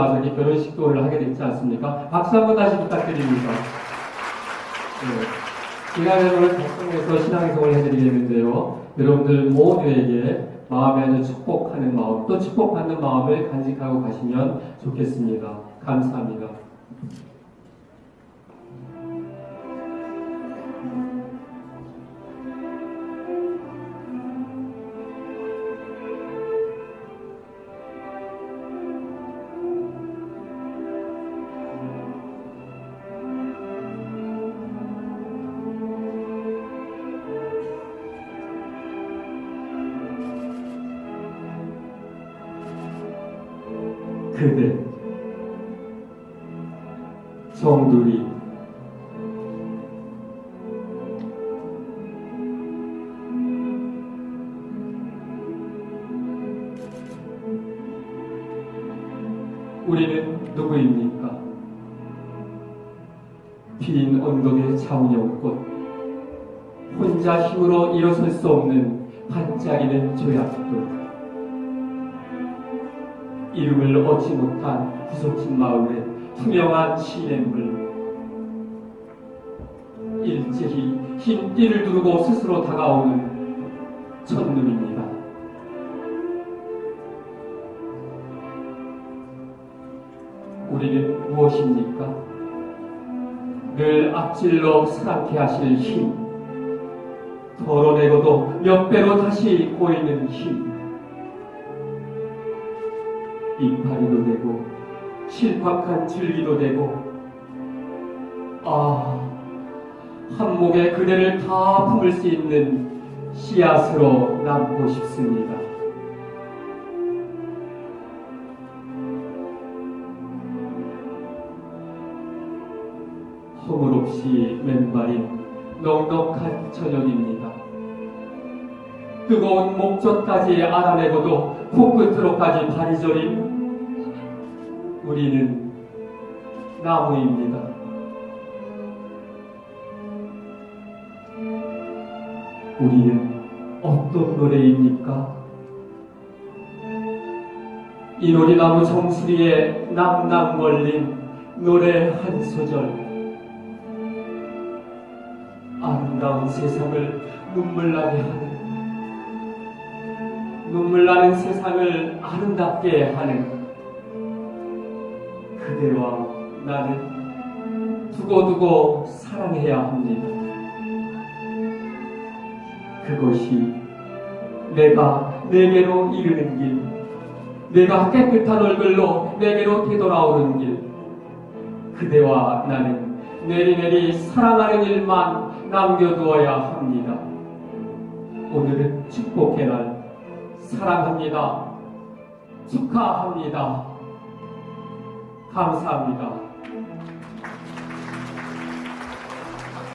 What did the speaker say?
나와서 이렇게 결혼식 도를 하게 됐지 않습니까? 박수 한번 다시 부탁드립니다. 네. 시간에 오늘 작성해서 신앙송을 해드리겠는데요. 여러분들 모두에게 마음에 축복하는 마음, 또 축복받는 마음을 간직하고 가시면 좋겠습니다. 감사합니다. 그대 정두리 우리는 누구입니까? 빈 언덕의 차운영꽃 혼자 힘으로 일어설 수 없는 반짝이는 조약돌 이름을 얻지 못한 구석진 마을의 투명한 시냇물 일제히 흰 띠를 두르고 스스로 다가오는 첫눈입니다. 우리는 무엇입니까? 늘 앞질러 사랑케 하실 힘, 덜어내고도 몇 배로 다시 보이는 힘, 이파리도 되고 실팍한 진리도 되고 아 한목에 그대를 다 품을 수 있는 씨앗으로 남고 싶습니다. 허물 없이 맨발인 넉넉한 저녁입니다. 뜨거운 목젖까지 알아내고도 코끝으로까지 발이 저린 우리는 나무입니다. 우리는 어떤 노래입니까? 이 놀이나무 정수리에 낭낭 걸린 노래 한 소절 아름다운 세상을 눈물 나게 하는 눈물 나는 세상을 아름답게 하는 그대와 나는 두고두고 사랑해야 합니다. 그것이 내가 내게로 이르는 길, 내가 깨끗한 얼굴로 내게로 되돌아오는 길, 그대와 나는 내리내리 사랑하는 일만 남겨두어야 합니다. 오늘은 축복의 날, 사랑합니다. 축하합니다. 감사합니다.